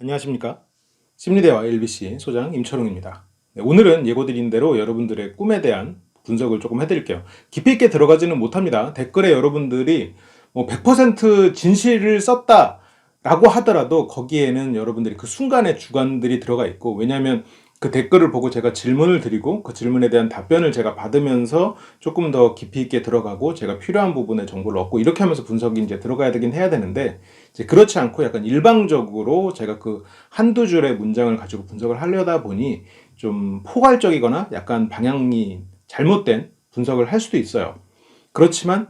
안녕하십니까. 심리대와 LBC 소장 임철웅입니다. 네, 오늘은 예고드린 대로 여러분들의 꿈에 대한 분석을 조금 해드릴게요. 깊이 있게 들어가지는 못합니다. 댓글에 여러분들이 뭐 100% 진실을 썼다 라고 하더라도 거기에는 여러분들이 그 순간의 주관들이 들어가 있고 왜냐하면 그 댓글을 보고 제가 질문을 드리고 그 질문에 대한 답변을 제가 받으면서 조금 더 깊이 있게 들어가고 제가 필요한 부분의 정보를 얻고 이렇게 하면서 분석이 이제 들어가야 되긴 해야 되는데 이제 그렇지 않고 약간 일방적으로 제가 그 한두 줄의 문장을 가지고 분석을 하려다 보니 좀 포괄적이거나 약간 방향이 잘못된 분석을 할 수도 있어요. 그렇지만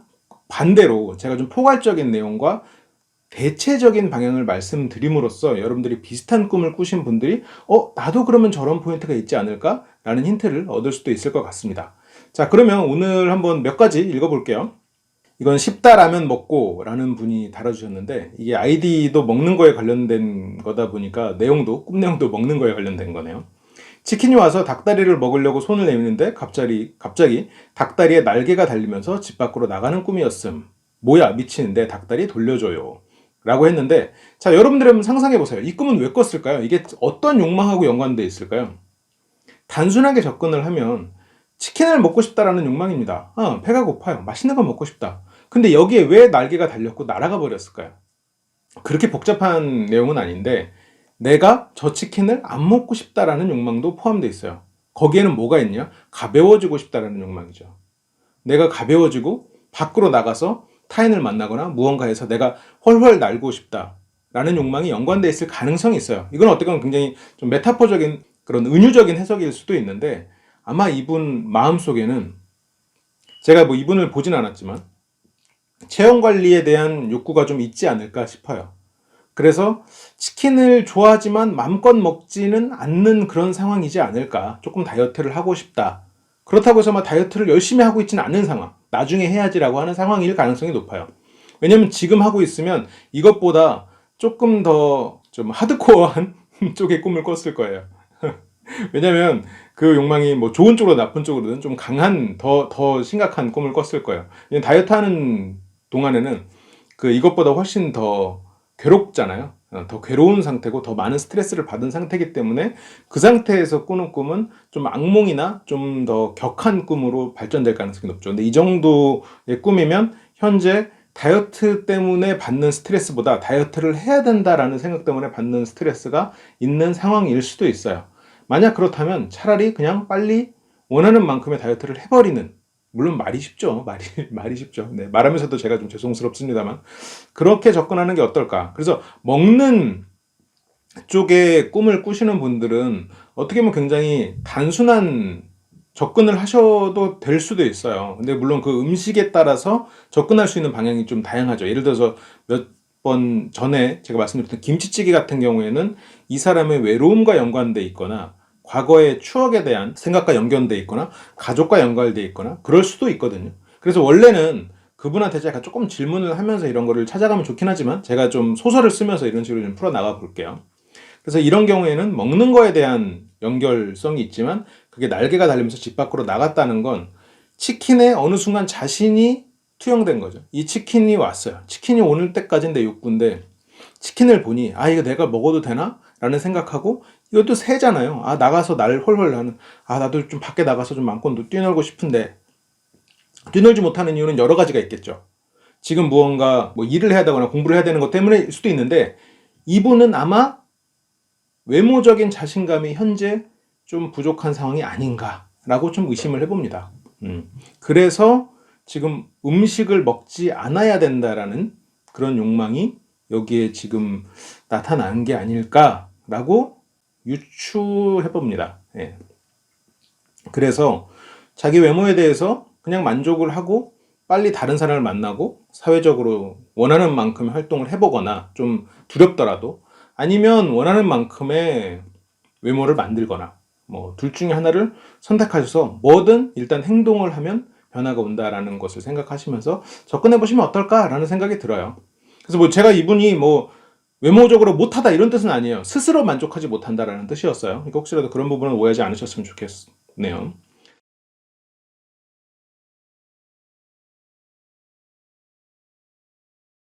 반대로 제가 좀 포괄적인 내용과 대체적인 방향을 말씀드림으로써 여러분들이 비슷한 꿈을 꾸신 분들이 어 나도 그러면 저런 포인트가 있지 않을까? 라는 힌트를 얻을 수도 있을 것 같습니다. 자 그러면 오늘 한번 몇 가지 읽어볼게요. 이건 쉽다 라면 먹고 라는 분이 달아주셨는데 이게 아이디도 먹는 거에 관련된 거다 보니까 내용도 꿈 내용도 먹는 거에 관련된 거네요. 치킨이 와서 닭다리를 먹으려고 손을 내미는데 갑자기 갑자기 닭다리에 날개가 달리면서 집 밖으로 나가는 꿈이었음. 뭐야 미치는데 닭다리 돌려줘요. 라고 했는데 자 여러분들 한번 상상해 보세요. 이 꿈은 왜 꿨을까요? 이게 어떤 욕망하고 연관돼 있을까요? 단순하게 접근을 하면 치킨을 먹고 싶다라는 욕망입니다. 어, 배가 고파요. 맛있는 거 먹고 싶다. 근데 여기에 왜 날개가 달렸고 날아가 버렸을까요? 그렇게 복잡한 내용은 아닌데 내가 저 치킨을 안 먹고 싶다라는 욕망도 포함되어 있어요. 거기에는 뭐가 있냐? 가벼워지고 싶다라는 욕망이죠. 내가 가벼워지고 밖으로 나가서 타인을 만나거나 무언가에서 내가 훨훨 날고 싶다 라는 욕망이 연관되어 있을 가능성이 있어요. 이건 어떻게 보면 굉장히 좀 메타포적인 그런 은유적인 해석일 수도 있는데 아마 이분 마음속에는 제가 뭐 이분을 보진 않았지만 체형 관리에 대한 욕구가 좀 있지 않을까 싶어요. 그래서 치킨을 좋아하지만 마음껏 먹지는 않는 그런 상황이지 않을까. 조금 다이어트를 하고 싶다. 그렇다고 해서 막 다이어트를 열심히 하고 있지는 않는 상황. 나중에 해야지라고 하는 상황일 가능성이 높아요. 왜냐면 지금 하고 있으면 이것보다 조금 더 좀 하드코어한 쪽의 꿈을 꿨을 거예요. 왜냐면 그 욕망이 뭐 좋은 쪽으로 나쁜 쪽으로든 좀 강한 더 더 심각한 꿈을 꿨을 거예요. 다이어트 하는 동안에는 그 이것보다 훨씬 더 괴롭잖아요. 어, 더 괴로운 상태고 더 많은 스트레스를 받은 상태이기 때문에 그 상태에서 꾸는 꿈은 좀 악몽이나 좀 더 격한 꿈으로 발전될 가능성이 높죠. 근데 이 정도의 꿈이면 현재 다이어트 때문에 받는 스트레스보다 다이어트를 해야 된다라는 생각 때문에 받는 스트레스가 있는 상황일 수도 있어요. 만약 그렇다면 차라리 그냥 빨리 원하는 만큼의 다이어트를 해버리는 물론 말이 쉽죠. 말이 말이 쉽죠. 네, 말하면서도 제가 좀 죄송스럽습니다만 그렇게 접근하는 게 어떨까? 그래서 먹는 쪽에 꿈을 꾸시는 분들은 어떻게 보면 굉장히 단순한 접근을 하셔도 될 수도 있어요. 근데 물론 그 음식에 따라서 접근할 수 있는 방향이 좀 다양하죠. 예를 들어서 몇 번 전에 제가 말씀드렸던 김치찌개 같은 경우에는 이 사람의 외로움과 연관돼 있거나 과거의 추억에 대한 생각과 연결돼 있거나 가족과 연결돼 있거나 그럴 수도 있거든요. 그래서 원래는 그분한테 제가 조금 질문을 하면서 이런 거를 찾아가면 좋긴 하지만 제가 좀 소설을 쓰면서 이런 식으로 좀 풀어 나가 볼게요. 그래서 이런 경우에는 먹는 거에 대한 연결성이 있지만 그게 날개가 달리면서 집 밖으로 나갔다는 건 치킨에 어느 순간 자신이 투영된 거죠. 이 치킨이 왔어요. 치킨이 오는 때까지는 내 욕구인데 치킨을 보니 아 이거 내가 먹어도 되나? 라는 생각하고 이것도 새잖아요. 아 나가서 날 헐헐 하는 아 나도 좀 밖에 나가서 좀 마음껏 뛰놀고 싶은데 뛰놀지 못하는 이유는 여러 가지가 있겠죠. 지금 무언가 뭐 일을 해야 되거나 공부를 해야 되는 것 때문일 수도 있는데 이분은 아마 외모적인 자신감이 현재 좀 부족한 상황이 아닌가라고 좀 의심을 해봅니다. 음. 그래서 지금 음식을 먹지 않아야 된다라는 그런 욕망이 여기에 지금 나타난 게 아닐까 라고 유추해 봅니다. 예. 그래서 자기 외모에 대해서 그냥 만족을 하고 빨리 다른 사람을 만나고 사회적으로 원하는 만큼의 활동을 해보거나 좀 두렵더라도 아니면 원하는 만큼의 외모를 만들거나 뭐 둘 중에 하나를 선택하셔서 뭐든 일단 행동을 하면 변화가 온다라는 것을 생각하시면서 접근해 보시면 어떨까라는 생각이 들어요. 그래서 뭐 제가 이분이 뭐 외모적으로 못하다 이런 뜻은 아니에요. 스스로 만족하지 못한다라는 뜻이었어요. 그러니까 혹시라도 그런 부분은 오해하지 않으셨으면 좋겠네요.